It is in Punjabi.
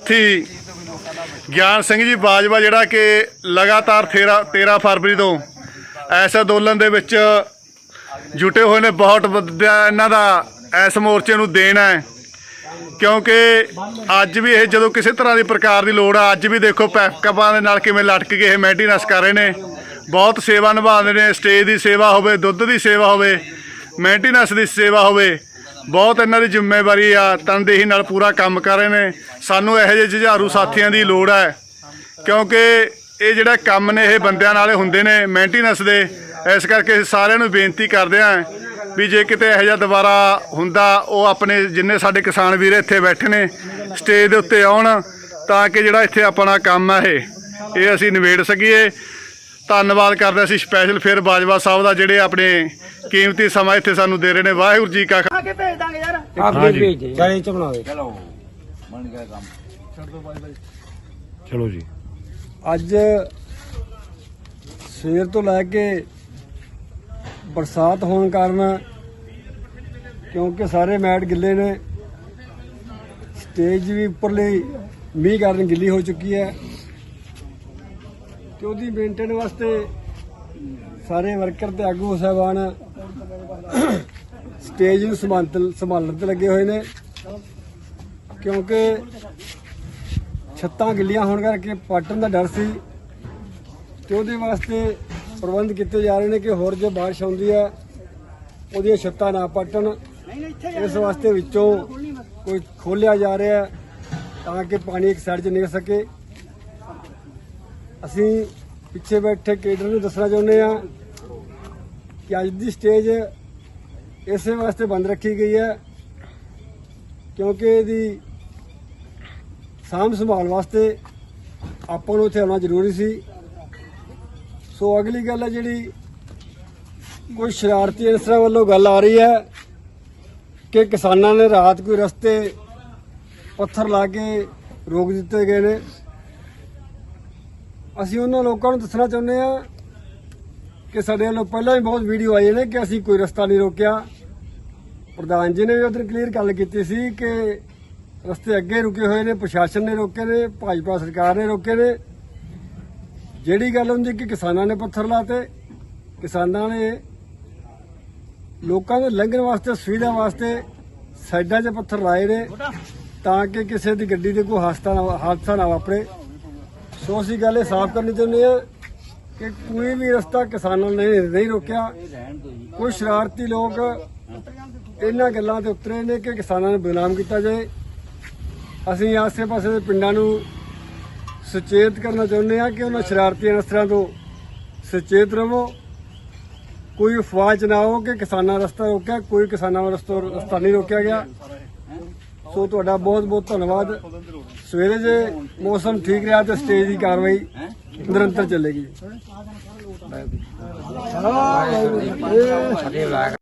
ਸਾਥੀ ਗਿਆਨ ਸਿੰਘ ਜੀ ਬਾਜਵਾ ਜਿਹੜਾ ਕਿ ਲਗਾਤਾਰ 13 13 ਫਰਵਰੀ ਤੋਂ ਇਸ ਅੰਦੋਲਨ ਦੇ ਵਿੱਚ ਜੁਟੇ ਹੋਏ ਨੇ, ਬਹੁਤ ਵਧੀਆ ਇਹਨਾਂ ਦਾ ਇਸ ਮੋਰਚੇ ਨੂੰ ਦੇਣ ਹੈ। ਕਿਉਂਕਿ ਅੱਜ ਵੀ ਇਹ ਜਦੋਂ ਕਿਸੇ ਤਰ੍ਹਾਂ ਦੀ ਪ੍ਰਕਾਰ ਦੀ ਲੋੜ ਆ, ਅੱਜ ਵੀ ਦੇਖੋ ਪੈਕਅਪਾਂ ਦੇ ਨਾਲ ਕਿਵੇਂ ਲਟਕ ਕੇ ਇਹ ਮੇਨਟੇਨੈਂਸ ਕਰ ਰਹੇ ਨੇ। ਬਹੁਤ ਸੇਵਾ ਨਿਭਾਉਂਦੇ ਨੇ, ਸਟੇਜ ਦੀ ਸੇਵਾ ਹੋਵੇ, ਦੁੱਧ ਦੀ ਸੇਵਾ ਹੋਵੇ ਮੇਨਟੇਨੈਂਸ ਦੀ ਸੇਵਾ ਹੋਵੇ। ਬਹੁਤ ਇਹਨਾਂ ਦੀ ਜ਼ਿੰਮੇਵਾਰੀ ਆ, ਤਨਦੇਹੀ ਨਾਲ ਪੂਰਾ ਕੰਮ ਕਰ ਰਹੇ ਨੇ। ਸਾਨੂੰ ਇਹੋ ਜਿਹੇ ਜੁਝਾਰੂ ਸਾਥੀਆਂ ਦੀ ਲੋੜ ਹੈ, ਕਿਉਂਕਿ ਇਹ ਜਿਹੜਾ ਕੰਮ ਨੇ, ਇਹ ਬੰਦਿਆਂ ਨਾਲੇ ਹੁੰਦੇ ਨੇ ਮੇਨਟੇਨੈਂਸ ਦੇ। ਇਸ ਕਰਕੇ ਸਾਰਿਆਂ ਨੂੰ ਬੇਨਤੀ ਕਰਦੇ ਆਂ ਵੀ ਜੇ ਕਿਤੇ ਇਹੋ ਜਿਹਾ ਦੁਬਾਰਾ ਹੁੰਦਾ, ਉਹ ਆਪਣੇ ਜਿੰਨੇ ਸਾਡੇ ਕਿਸਾਨ ਵੀਰ ਇੱਥੇ ਬੈਠੇ ਨੇ ਸਟੇਜ ਦੇ ਉੱਤੇ ਆਉਣ, ਤਾਂ ਕਿ ਜਿਹੜਾ ਇੱਥੇ ਆਪਣਾ ਕੰਮ ਆ ਇਹ ਇਹ ਅਸੀਂ ਨਿਬੇੜ ਸਕੀਏ। ਧੰਨਵਾਦ ਕਰਦੇ ਅਸੀਂ ਸਪੈਸ਼ਲ ਫਿਰ ਬਾਜਵਾ ਸਾਹਿਬ ਦਾ ਜਿਹੜੇ ਆਪਣੇ ਕੀਮਤੀ ਸਮਾਂ ਇੱਥੇ ਸਾਨੂੰ ਦੇ ਰਹੇ ਨੇ। ਵਾਹਿਗੁਰੂ ਜੀ ਕਾ ਆ ਕੇ ਭੇਜ ਦਾਂਗੇ ਯਾਰ। ਆਪਦੇ ਭੇਜ ਦੇ। ਚਾਹੇ ਚ ਬਣਾ ਦੇ। ਚਲੋ ਜੀ। ਅੱਜ ਸਵੇਰ ਤੋਂ ਲੈ ਕੇ ਬਰਸਾਤ ਹੋਣ ਕਾਰਨ ਕਿਉਂਕਿ ਸਾਰੇ ਮੈਟ ਗਿੱਲੇ ਨੇ ਸਟੇਜ ਵੀ ਉੱਪਰਲੀ ਮੀਂਹ ਕਾਰਨ ਗਿੱਲੀ ਹੋ ਚੁੱਕੀ ਹੈ। ਤੇ ਉਹਦੀ ਮੇਨਟੇਨ ਵਾਸਤੇ ਸਾਰੇ ਵਰਕਰ ਤੇ ਆਗੂ ਸਾਹਿਬਾਨ ਸਟੇਜ ਨੂੰ ਸੰਭਾਲ ਸੰਭਾਲਣ ਤੇ ਲੱਗੇ ਹੋਏ ਨੇ। ਕਿਉਂਕਿ ਛੱਤਾਂ ਗਿੱਲੀਆਂ ਹੋਣ ਕਰਕੇ ਪਾਟਣ ਦਾ ਡਰ ਸੀ ਤੇ ਉਹਦੇ ਵਾਸਤੇ ਪ੍ਰਬੰਧ ਕੀਤੇ ਜਾ ਰਹੇ ਨੇ ਕਿ ਹੋਰ ਜੇ ਬਾਰਿਸ਼ ਆਉਂਦੀ ਹੈ, ਉਹਦੀਆਂ ਛੱਤਾਂ ਨਾ ਪਾਟਣ। ਇਸ ਵਾਸਤੇ ਵਿੱਚੋਂ ਕੋਈ ਖੋਲਿਆ ਜਾ ਰਿਹਾ ਤਾਂ ਕਿ ਪਾਣੀ ਇੱਕ ਸਾਈਡ 'ਚ ਨਿਕਲ ਸਕੇ। ਅਸੀਂ ਪਿੱਛੇ ਬੈਠੇ ਕੇਡਰ ਨੂੰ ਦੱਸਣਾ ਚਾਹੁੰਦੇ ਆ ਕਿ ਅੱਜ ਦੀ ਸਟੇਜ ਇਸੇ ਵਾਸਤੇ ਬੰਦ ਰੱਖੀ ਗਈ ਹੈ ਕਿਉਂਕਿ ਇਹਦੀ ਸਾਂਭ ਸੰਭਾਲ ਵਾਸਤੇ ਆਪਾਂ ਨੂੰ ਇੱਥੇ ਆਉਣਾ ਜ਼ਰੂਰੀ ਸੀ। ਸੋ ਅਗਲੀ ਗੱਲ ਹੈ ਜਿਹੜੀ ਕੋਈ ਸ਼ਰਾਰਤੀ ਅਨਸਰਾਂ ਵੱਲੋਂ ਗੱਲ ਆ ਰਹੀ ਹੈ ਕਿ ਕਿਸਾਨਾਂ ਨੇ ਰਾਤ ਕੋਈ ਰਸਤੇ ਪੱਥਰ ਲਾ ਕੇ ਰੋਕ ਦਿੱਤੇ ਗਏ ਨੇ। ਅਸੀਂ ਉਹਨਾਂ ਲੋਕਾਂ ਨੂੰ ਦੱਸਣਾ ਚਾਹੁੰਦੇ ਆ ਕਿ ਸਾਡੇ ਵੱਲੋਂ ਪਹਿਲਾਂ ਵੀ ਬਹੁਤ ਵੀਡੀਓ ਆਈ ਨੇ ਕਿ ਅਸੀਂ ਕੋਈ ਰਸਤਾ ਨਹੀਂ ਰੋਕਿਆ। ਪ੍ਰਧਾਨ ਜੀ ਨੇ ਵੀ ਉਧਰ ਕਲੀਅਰ ਗੱਲ ਕੀਤੀ ਸੀ ਕਿ ਰਸਤੇ ਅੱਗੇ ਰੁਕੇ ਹੋਏ ਨੇ, ਪ੍ਰਸ਼ਾਸਨ ਨੇ ਰੋਕੇ ਨੇ, ਭਾਜਪਾ ਸਰਕਾਰ ਨੇ ਰੋਕੇ ਨੇ। ਜਿਹੜੀ ਗੱਲ ਹੁੰਦੀ ਕਿ ਕਿਸਾਨਾਂ ਨੇ ਪੱਥਰ ਲਾਤੇ, ਕਿਸਾਨਾਂ ਨੇ ਲੋਕਾਂ ਦੇ ਲੰਘਣ ਵਾਸਤੇ, ਸੁਵਿਧਾ ਵਾਸਤੇ ਸਾਈਡਾਂ 'ਚ ਪੱਥਰ ਲਾਏ ਨੇ ਤਾਂ ਕਿ ਕਿਸੇ ਦੀ ਗੱਡੀ ਦੇ ਕੋਈ ਹਾਦਸਾ ਨਾ ਹਾਦਸਾ ਨਾ ਵਾਪਰੇ। ਸੋ ਅਸੀਂ ਗੱਲ ਇਹ ਸਾਫ਼ ਕਰਨੀ ਚਾਹੁੰਦੇ ਆ ਕਿ ਕੋਈ ਵੀ ਰਸਤਾ ਕਿਸਾਨਾਂ ਨੇ ਨਹੀਂ ਰੋਕਿਆ। ਕੋਈ ਸ਼ਰਾਰਤੀ ਲੋਕ ਇਹਨਾਂ ਗੱਲਾਂ ਤੇ ਉਤਰੇ ਨੇ ਕਿ ਕਿਸਾਨਾਂ ਨੂੰ ਬਦਨਾਮ ਕੀਤਾ ਜਾਏ। ਅਸੀਂ ਆਸੇ-ਪਾਸੇ ਦੇ ਪਿੰਡਾਂ ਨੂੰ ਸੁਚੇਤ ਕਰਨਾ ਚਾਹੁੰਦੇ ਹਾਂ ਕਿ ਉਹਨਾਂ ਸ਼ਰਾਰਤੀ ਅਨਸਰਾਂ ਤੋਂ ਸੁਚੇਤ ਰਹੋ। ਕੋਈ ਅਫਵਾਹ ਚ ਨਾ ਹੋ ਕਿ ਕਿਸਾਨਾਂ ਰਸਤਾ ਰੋਕਿਆ, ਕੋਈ ਕਿਸਾਨਾਂ ਦਾ ਰਸਤਾ ਰਸਤਾ ਨਹੀਂ ਰੋਕਿਆ ਗਿਆ। ਸੋ ਤੁਹਾਡਾ ਬਹੁਤ ਬਹੁਤ ਧੰਨਵਾਦ। ਸਵੇਰੇ ਜੇ ਮੌਸਮ ਠੀਕ ਰਿਹਾ ਤੇ ਸਟੇਜ ਦੀ ਕਾਰਵਾਈ ਨਿਰੰਤਰ ਚੱਲੇਗੀ।